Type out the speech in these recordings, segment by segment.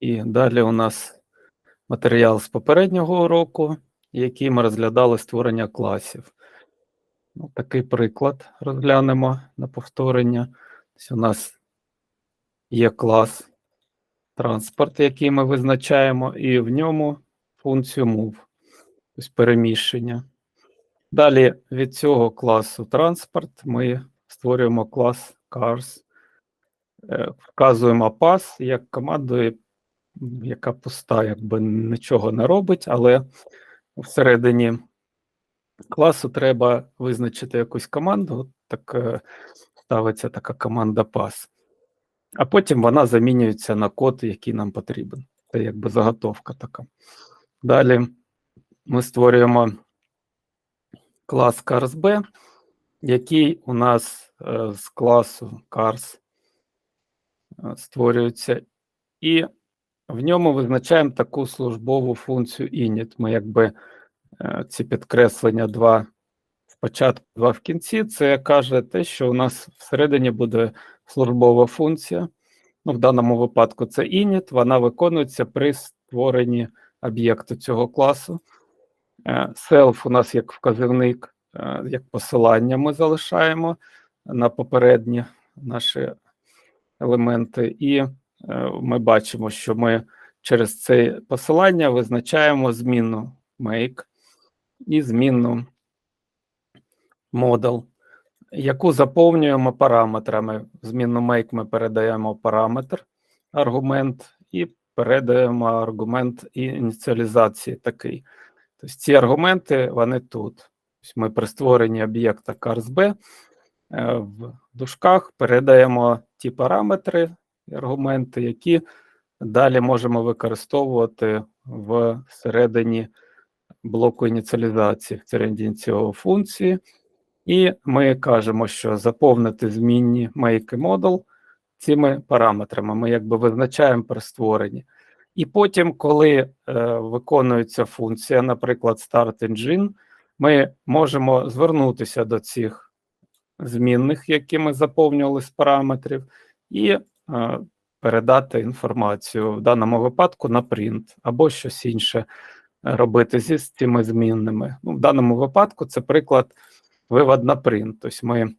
І далі у нас матеріал з попереднього уроку, який ми розглядали створення класів. Ну, такий приклад розглянемо на повторення. Ось у нас є клас транспорт, який ми визначаємо, і в ньому функцію move, тобто переміщення. Далі від цього класу транспорт ми створюємо клас cars, вказуємо пас як команду, яка пуста, якби нічого не робить, але всередині класу треба визначити якусь команду, так е, ставиться така команда pass. А потім вона замінюється на код, який нам потрібен. Це якби заготовка така. Далі ми створюємо клас CarsB, який у нас е, з класу Cars е, створюється, і в ньому визначаємо таку службову функцію init. Ми якби е, ці підкреслення два спочатку, два в кінці. Це каже те, що у нас всередині буде службова функція. Ну, в даному випадку це init, вона виконується при створенні об'єкту цього класу. Е, Self у нас як вказівник, е, як посилання ми залишаємо на попередні наші елементи, і е, ми бачимо, що ми через це посилання визначаємо змінну make і змінну model, яку заповнюємо параметрами. В змінну make ми передаємо параметр, аргумент, і передаємо аргумент ініціалізації такий. Тобто ці аргументи вони тут. Ми при створенні об'єкта CarsB е, в дужках передаємо ті параметри і аргументи, які далі можемо використовувати в середині блоку ініціалізації в середині цього функції. І ми кажемо, що заповнити змінні make і model цими параметрами. Ми якби визначаємо при створенні. І потім, коли е, виконується функція, наприклад, Start Engine, ми можемо звернутися до цих змінних, які ми заповнювали з параметрів, і е, передати інформацію в даному випадку на print або щось інше робити зі цими змінними. Ну, В даному випадку це приклад вивод на print. Тобто ми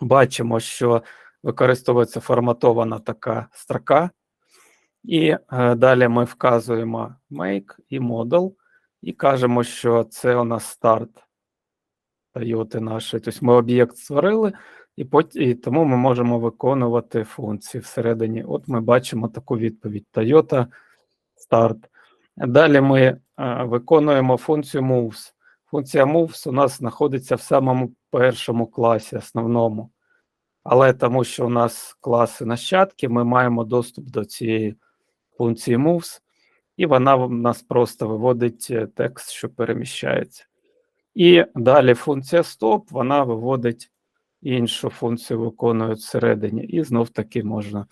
бачимо, що використовується форматована така строка. І е, далі ми вказуємо make і model, і кажемо, що це у нас старт Toyota нашої. Тобто ми об'єкт створили, і, потім, і тому ми можемо виконувати функції всередині. От ми бачимо таку відповідь: Toyota Start. Далі ми е, виконуємо функцію moves. Функція moves у нас знаходиться в самому першому класі, основному. Але тому, що у нас класи нащадки, ми маємо доступ до цієї функції moves, і вона в нас просто виводить е, текст, що переміщається. І далі функція stop, вона виводить іншу функцію, виконує всередині. І знов таки можна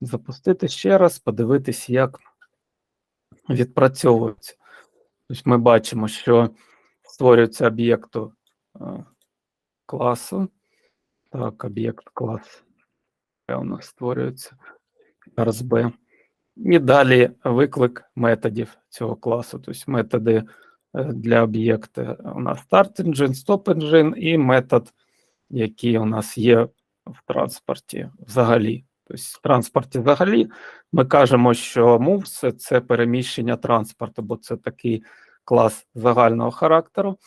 запустити ще раз, подивитись, як відпрацьовується. Тобто ми бачимо, що створюється об'єкту е, класу. Так, об'єкт клас. У нас створюється RSB. І далі виклик методів цього класу. Тобто методи для об'єкта у нас Start Engine, Stop Engine і метод, який у нас є в транспорті взагалі. Тобто в транспорті взагалі ми кажемо, що moves – це переміщення транспорту, бо це такий клас загального характеру.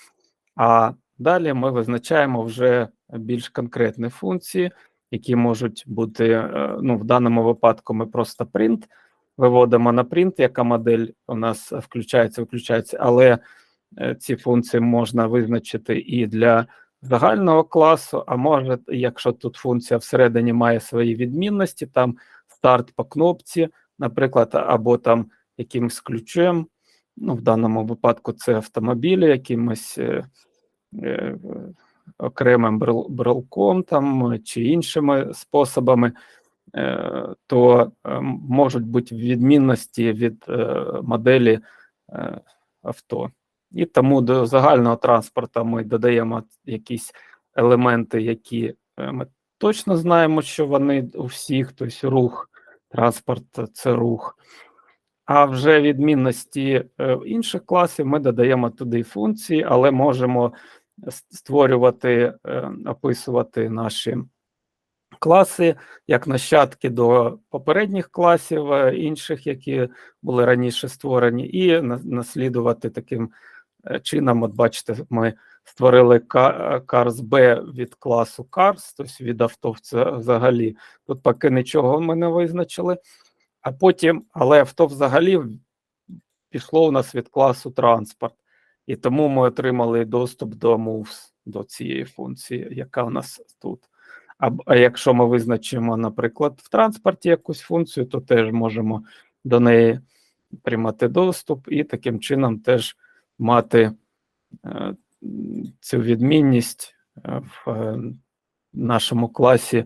А далі ми визначаємо вже більш конкретні функції, які можуть бути, е, ну, в даному випадку ми просто print виводимо на print, яка модель у нас включається, виключається, але е, ці функції можна визначити і для загального класу, а може, якщо тут функція всередині має свої відмінності, там старт по кнопці, наприклад, або там якимось ключем, ну, в даному випадку це автомобілі, якимось е, е, окремим брелком там чи іншими способами. Е, то е, можуть бути відмінності від е, моделі авто. І тому до загального транспорту ми додаємо якісь елементи, які ми точно знаємо, що вони у всіх, тобто рух транспорт це рух. А вже відмінності інших класів ми додаємо туди функції, але можемо створювати, описувати наші класи як нащадки до попередніх класів, е, інших, які були раніше створені, і наслідувати таким е, чином. От бачите, ми створили Cars B від класу Cars, тобто від авто взагалі. Тут поки нічого ми не визначили. А потім, але авто взагалі пішло у нас від класу транспорт. І тому ми отримали доступ до moves, до цієї функції, яка у нас тут. А, якщо ми визначимо, наприклад, в транспорті якусь функцію, то теж можемо до неї отримати доступ і таким чином теж мати е, цю відмінність е, в е, нашому класі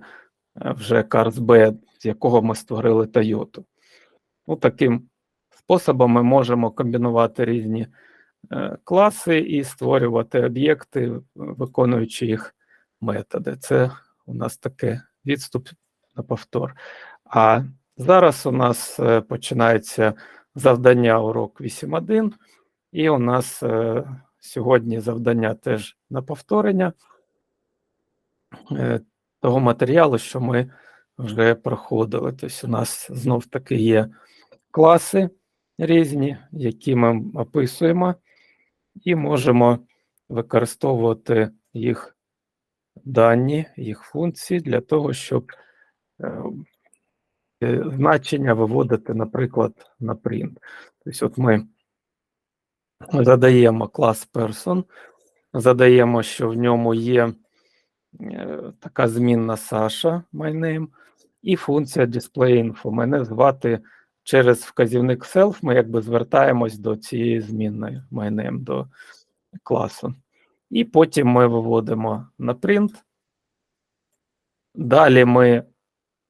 вже Cars B, з якого ми створили Toyota. Ну, таким способом ми можемо комбінувати різні класи і створювати об'єкти, виконуючи їх методи. Це у нас таке відступ на повтор. А зараз у нас е, починається завдання урок 8.1, і у нас е, сьогодні завдання теж на повторення е, того матеріалу, що ми вже проходили. Тобто, у нас знов таки є класи різні, які ми описуємо, і можемо використовувати їх дані, їх функції для того, щоб е, е, значення виводити, наприклад, на print. Тобто, от ми задаємо клас person, задаємо, що в ньому є е, така змінна Саша, my і функція displayInfo. Мене звати через вказівник self, ми якби звертаємось до цієї змінної my до класу. І потім ми виводимо на print. Далі ми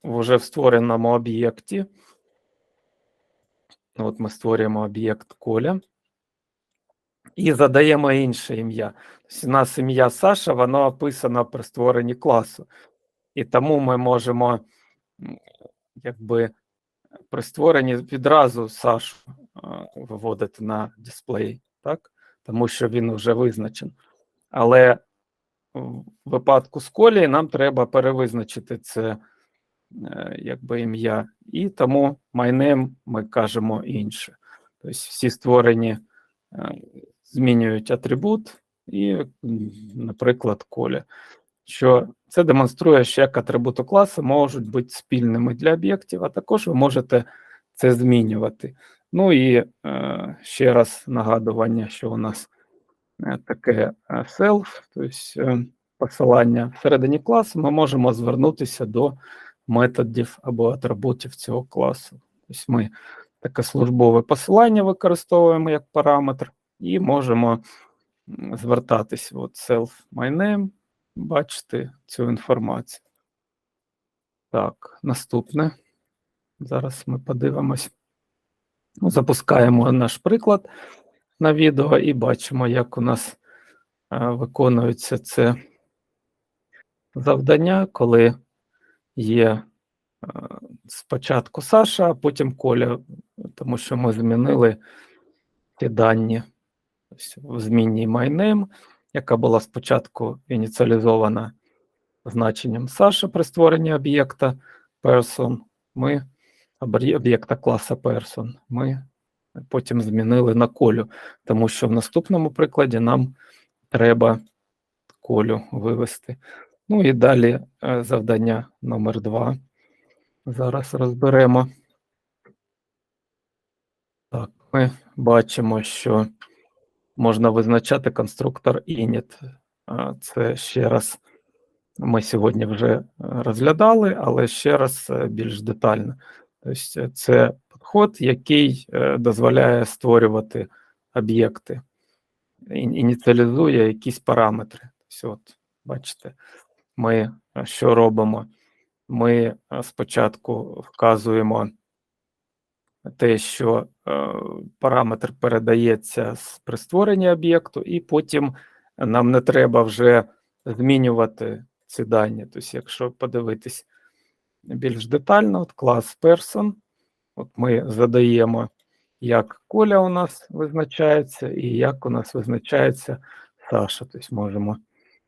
вже в створеному об'єкті. От ми створюємо об'єкт Коля. І задаємо інше ім'я. Тобто у нас ім'я Саша, воно описано при створенні класу. І тому ми можемо якби при створенні відразу Сашу виводити на дисплей, так? тому що він вже визначен. Але в випадку з колії нам треба перевизначити це е, якби ім'я. І тому name ми кажемо інше. Тобто всі створені е, змінюють атрибут і, наприклад, коля. Що це демонструє, що як атрибути класу можуть бути спільними для об'єктів, а також ви можете це змінювати. Ну і е, ще раз нагадування, що у нас таке е, self, тобто е, посилання всередині класу, ми можемо звернутися до методів або атрибутів цього класу. Тобто ми таке службове посилання використовуємо як параметр і можемо звертатись от self my name, бачити цю інформацію. Так, наступне. Зараз ми подивимось. Запускаємо наш приклад на відео і бачимо, як у нас е, виконується це завдання, коли є е, спочатку Саша, а потім Коля, тому що ми змінили ті дані в змінній MyName, яка була спочатку ініціалізована значенням Саша при створенні об'єкта person. Ми об'є- об'єкта класа person. Ми потім змінили на колю, тому що в наступному прикладі нам треба колю вивести. Ну і далі е, завдання номер два. Зараз розберемо. Так, ми бачимо, що можна визначати конструктор init. Це ще раз ми сьогодні вже е, розглядали, але ще раз е, більш детально. Тобто це підход, який е, дозволяє створювати об'єкти, ініціалізує якісь параметри. Тобто, от, бачите, ми е, що робимо? Ми е, спочатку вказуємо те, що параметр передається при створенні об'єкту, і потім нам не треба вже змінювати ці дані. Тобто, якщо подивитись більш детально. От клас person. От ми задаємо, як Коля у нас визначається, і як у нас визначається Саша. Тобто можемо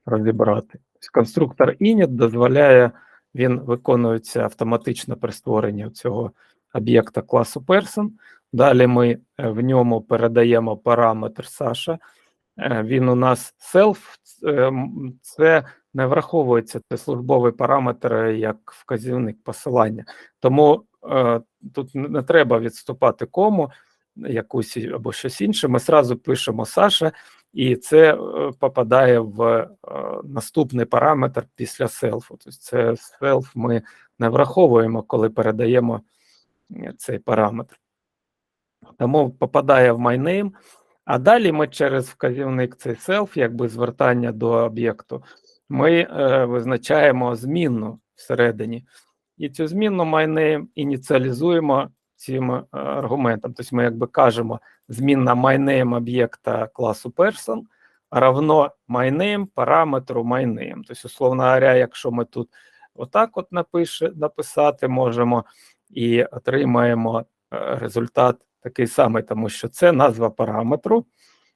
розібрати. Конструктор init дозволяє, він виконується автоматично при створенні цього об'єкта класу person. Далі ми е, в ньому передаємо параметр Саша. Е, Він у нас self, е, це не враховується, це службовий параметр як вказівник посилання. Тому тут не треба відступати кому, якусь або щось інше. Ми зразу пишемо Саша, і це е, попадає в е, наступний параметр після селфу. Тобто це селф ми не враховуємо, коли передаємо е, цей параметр. Тому попадає в MyName, а далі ми через вказівник цей self, якби звертання до об'єкту, ми е, визначаємо змінну всередині. І цю змінну MyName ініціалізуємо цим е, аргументом. Тобто ми якби кажемо, змінна MyName об'єкта класу person равно MyName параметру MyName. Тобто, условно говоря, якщо ми тут отак от напише, написати можемо і отримаємо е, результат такий самий, тому що це назва параметру,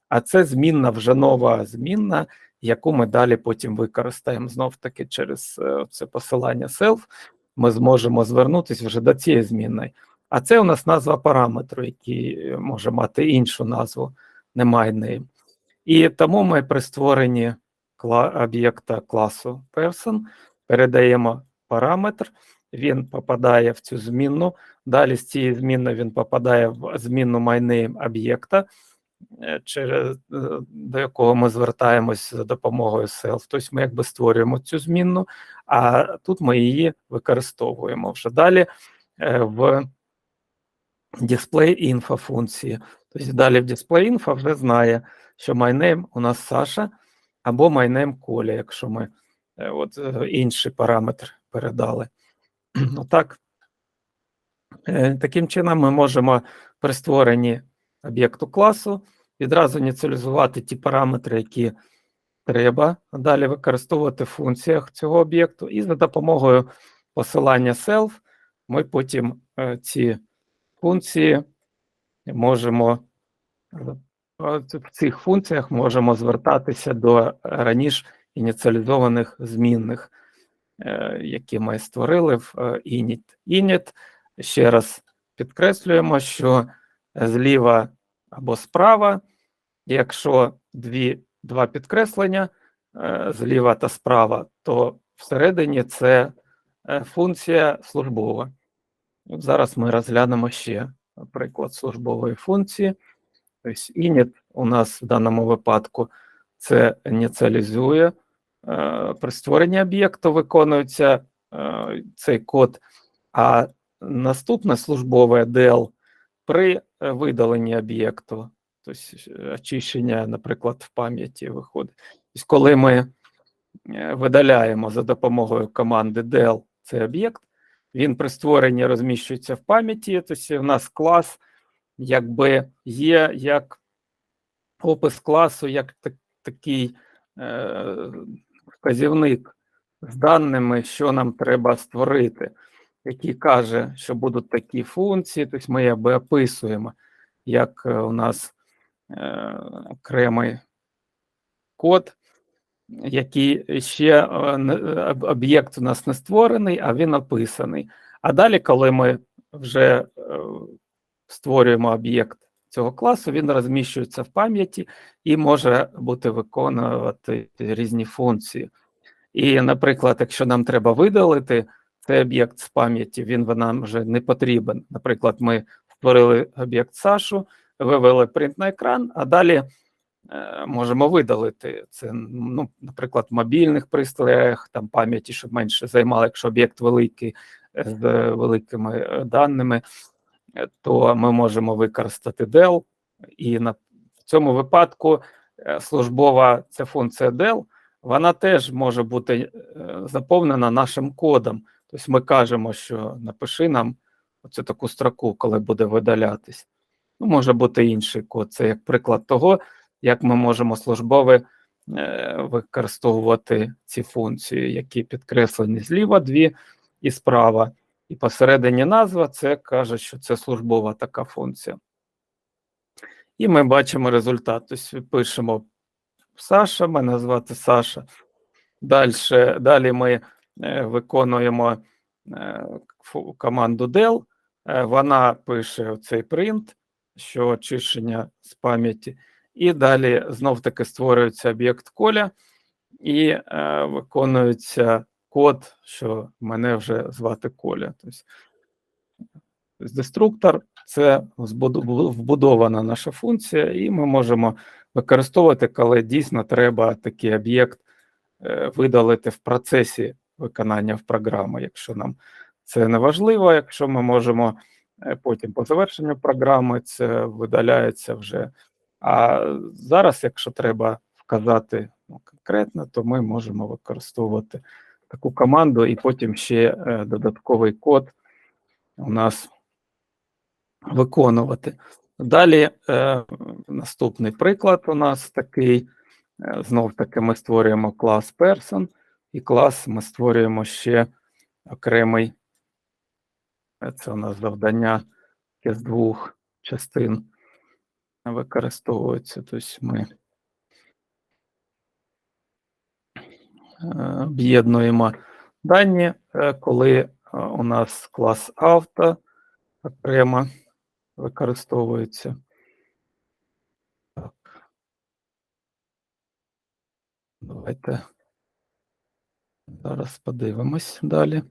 а це змінна вже нова змінна, яку ми далі потім використаємо знов таки через е, це посилання self. Ми зможемо звернутися вже до цієї змінної. А це у нас назва параметру, який е, може мати іншу назву, немає неї. І тому ми при створенні об'єкта класу person передаємо параметр, він попадає в цю змінну. Далі з цієї зміни він попадає в змінну MyName об'єкта, через е, до якого ми звертаємось за допомогою self. Тобто ми якби створюємо цю змінну, а тут ми її використовуємо вже далі е, в display info функції. Тобто далі в display info вже знає, що MyName у нас Саша або MyName Коля, якщо ми е, от е, інший параметр передали. Отак. Е, Таким чином, ми можемо при створенні об'єкту класу відразу ініціалізувати ті параметри, які треба, далі використовувати в функціях цього об'єкту, і за допомогою посилання self ми потім е, ці функції можемо е, в цих функціях можемо звертатися до раніше ініціалізованих змінних, е, які ми створили в е, init. init ще раз підкреслюємо, що зліва або справа, якщо дві, два підкреслення е, зліва та справа, то всередині це е, функція службова. Зараз ми розглянемо ще приклад службової функції. Тобто init у нас в даному випадку це ініціалізує. е, При створенні об'єкту виконується цей код, а наступне службове DL при е, видаленні об'єкту, тобто е, очищення, наприклад, в пам'яті виходить. Тобто, коли ми е, видаляємо за допомогою команди del цей об'єкт, він при створенні розміщується в пам'яті, тобто в нас клас якби є як опис класу, як так, такий е, вказівник з даними, що нам треба створити, який каже, що будуть такі функції, тобто ми якби описуємо, як е, у нас е, окремий код, який ще е, об'єкт у нас не створений, а він описаний. А далі, коли ми вже створюємо об'єкт цього класу, він розміщується в пам'яті і може бути виконувати різні функції. І, наприклад, якщо нам треба видалити цей об'єкт з пам'яті, він нам вже не потрібен. Наприклад, ми створили об'єкт Сашу, вивели print на екран, а далі е, можемо видалити це, ну, наприклад, в мобільних пристроях, там пам'яті, щоб менше займало, якщо об'єкт великий е, з великими е, даними, то ми можемо використати del, і на в цьому випадку службова ця функція del, вона теж може бути заповнена нашим кодом. Тобто ми кажемо, що напиши нам оцю таку строку, коли буде видалятись. Ну, може бути інший код. Це як приклад того, як ми можемо службове е, використовувати ці функції, які підкреслені зліва дві, і справа. І посередині назва це каже, що це службова така функція. І ми бачимо результат. Тобто пишемо Саша, мене звати Саша. Дальше, далі ми виконуємо е, команду del. Е, вона пише цей принт, що очищення з пам'яті. І далі знов-таки створюється об'єкт коля і е, виконується код, що мене вже звати Коля. Тобто, деструктор це вбудована наша функція, і ми можемо використовувати, коли дійсно треба такий об'єкт е, видалити в процесі виконання в програми, якщо нам це не важливо, якщо ми можемо е, потім по завершенню програми це видаляється вже. А зараз, якщо треба вказати ну, конкретно, то ми можемо використовувати таку команду, і потім ще е, додатковий код у нас виконувати. Далі е, наступний приклад у нас такий. Е, Знов таки ми створюємо клас person, і клас ми створюємо ще окремий. е, Це у нас завдання з двох частин використовується. Тобто ми е, об'єднуємо дані, е, коли у нас клас авто окремо використовується. Так. Давайте зараз подивимось далі.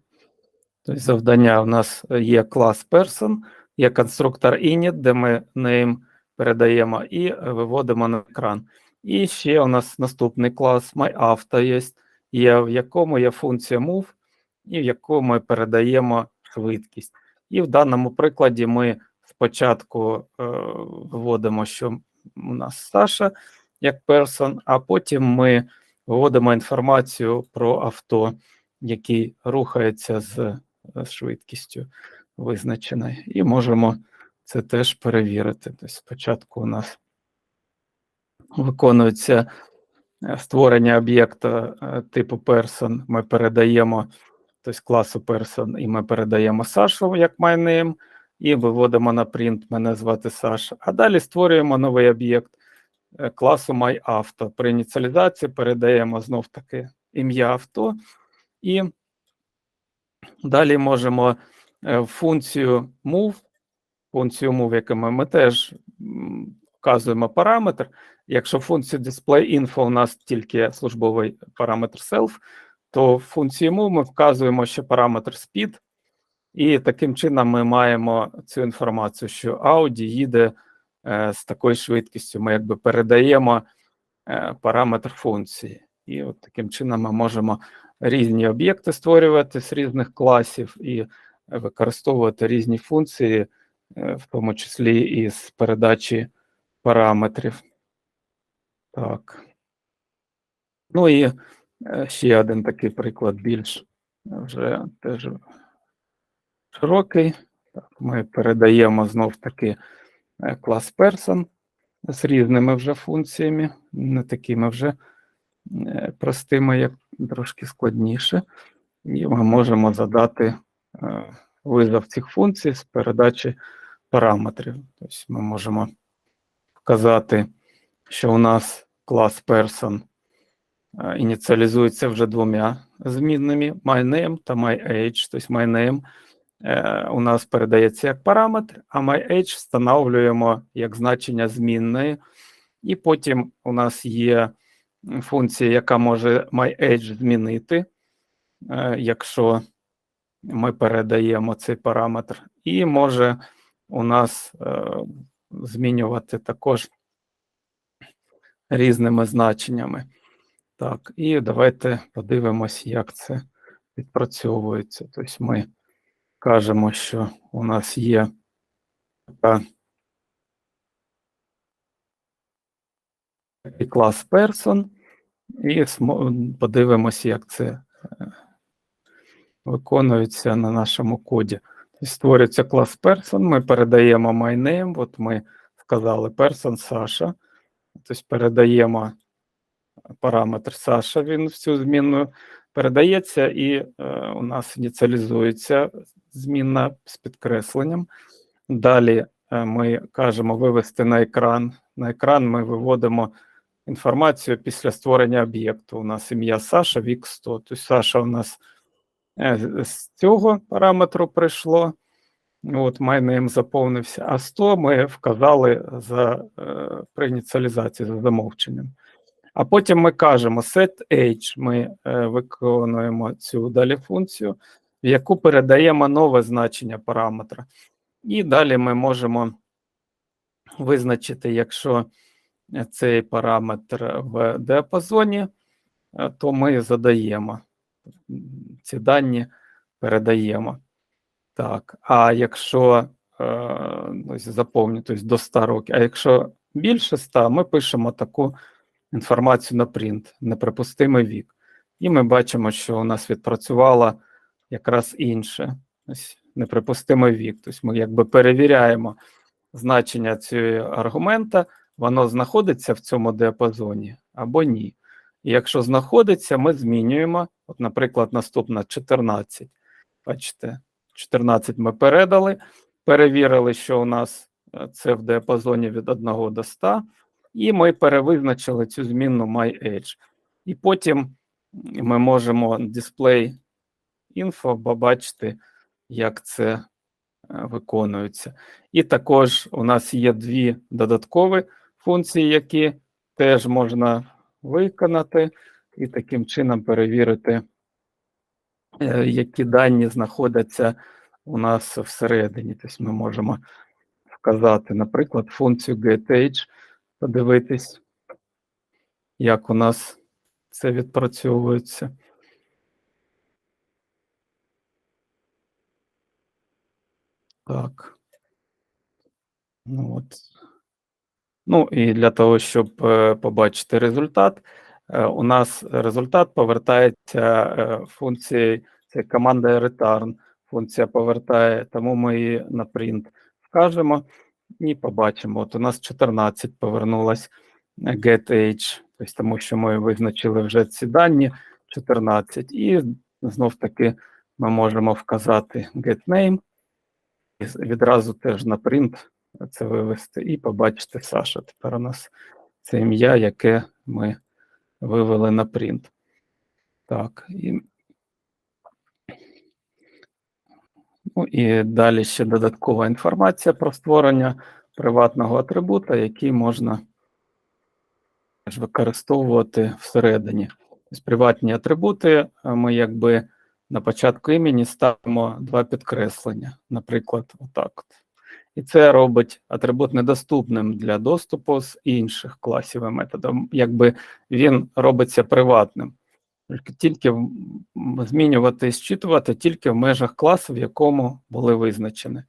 Тобто завдання у нас є клас person, є конструктор init, де ми name передаємо і виводимо на екран. І ще у нас наступний клас myAuto є, є, в якому є функція move, і в якому ми передаємо швидкість. І в даному прикладі ми спочатку е, виводимо, що у нас Саша як person, а потім ми виводимо інформацію про авто, який рухається з швидкістю визначеною. І можемо це теж перевірити. Тобто спочатку у нас виконується е, створення об'єкта е, типу person, ми передаємо тобто класу person, і ми передаємо Сашу як MyName, і виводимо на принт мене звати Саша. А далі створюємо новий об'єкт класу MyAuto. При ініціалізації передаємо знов таки ім'я авто, і далі можемо е, функцію move, функцію move, якими ми теж вказуємо параметр. Якщо в функції displayInfo у нас тільки службовий параметр self, то в функції move ми вказуємо ще параметр speed, і таким чином ми маємо цю інформацію, що Audi їде е, з такою швидкістю. Ми якби передаємо е, параметр функції. І от таким чином ми можемо різні об'єкти створювати з різних класів і використовувати різні функції, е, в тому числі і з передачі параметрів. Так. Ну і е, ще один такий приклад більш вже теж широкий. Так, ми передаємо знов таки е, клас person з різними вже функціями, не такими вже е, простими, як трошки складніше. І ми можемо задати е, визов цих функцій з передачі параметрів. Тобто ми можемо вказати, що у нас клас person е, ініціалізується вже двома змінними myName та myAge. Тобто myName е, у нас передається як параметр, а myAge встановлюємо як значення змінної. І потім у нас є функція, яка може myAge змінити, е, якщо ми передаємо цей параметр, і може у нас е, змінювати також різними значеннями. Так, і давайте подивимось, як це відпрацьовується. Тобто ми кажемо, що у нас є така клас person, і подивимося, як це е, виконується на нашому коді. Тобто Створюється клас person, ми передаємо myName, от ми сказали person Саша, тобто передаємо параметр Саша, він в цю змінну передається і е, у нас ініціалізується змінна з підкресленням. Далі е, ми кажемо вивести на екран. На екран ми виводимо інформацію після створення об'єкту. У нас ім'я Саша, вік 100. Тобто Саша у нас е, з- цього параметру прийшло. От MyName заповнився, а 100 ми вказали за, при ініціалізації за замовченням. А потім ми кажемо set age, ми е, виконуємо цю далі функцію, в яку передаємо нове значення параметра. І далі ми можемо визначити, якщо цей параметр в діапазоні, е, то ми задаємо ці дані, передаємо. Так, а якщо е, ось тобто до 100 років, а якщо більше 100, ми пишемо таку інформацію на принт, неприпустимий вік. І ми бачимо, що у нас відпрацювало якраз інше, ось неприпустимий вік. Тобто ми якби перевіряємо значення цього аргумента, воно знаходиться в цьому діапазоні або ні. І якщо знаходиться, ми змінюємо, от, наприклад, наступна 14. Бачите, 14 ми передали, перевірили, що у нас е, це в діапазоні від 1 до 100, і ми перевизначили цю змінну myAge. І потім ми можемо display info побачити, як це е, виконується. І також у нас є дві додаткові функції, які теж можна виконати, і таким чином перевірити, е, які дані знаходяться у нас всередині. Тобто ми можемо вказати, наприклад, функцію getAge, подивитись, як у нас це відпрацьовується. Так. Ну, от. Ну і для того, щоб е, побачити результат, е, у нас результат повертається е, функцією, це команда return. Функція повертає, тому ми її на print вкажемо і побачимо. От у нас 14 повернулась е, getAge, тобто тому що ми визначили вже ці дані 14. І знов таки ми можемо вказати getName, і відразу теж на print це вивести і побачити Саша. Тепер у нас це ім'я, яке ми вивели на принт. Так, і, ну, і далі ще додаткова інформація про створення приватного атрибута, який можна використовувати всередині. Тобто приватні атрибути е, ми якби на початку імені ставимо два підкреслення, наприклад, отак. От. І це робить атрибут недоступним для доступу з інших класів і методів. Якби він робиться приватним. Тільки- змінювати і зчитувати тільки в межах класу, в якому були визначені.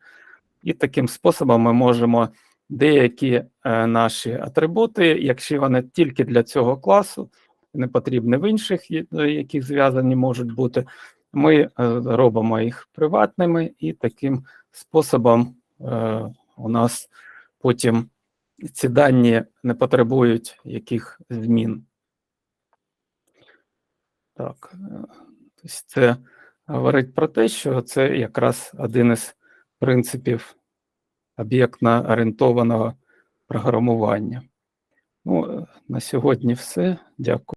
І таким способом ми можемо деякі е, наші атрибути, якщо вони тільки для цього класу, не потрібні в інших, е, яких зв'язані можуть бути, ми е, робимо їх приватними і таким способом у нас потім ці дані не потребують яких змін. Так, е, тобто це говорить про те, що це якраз один із принципів об'єктно орієнтованого програмування. Ну, е, на сьогодні все. Дякую.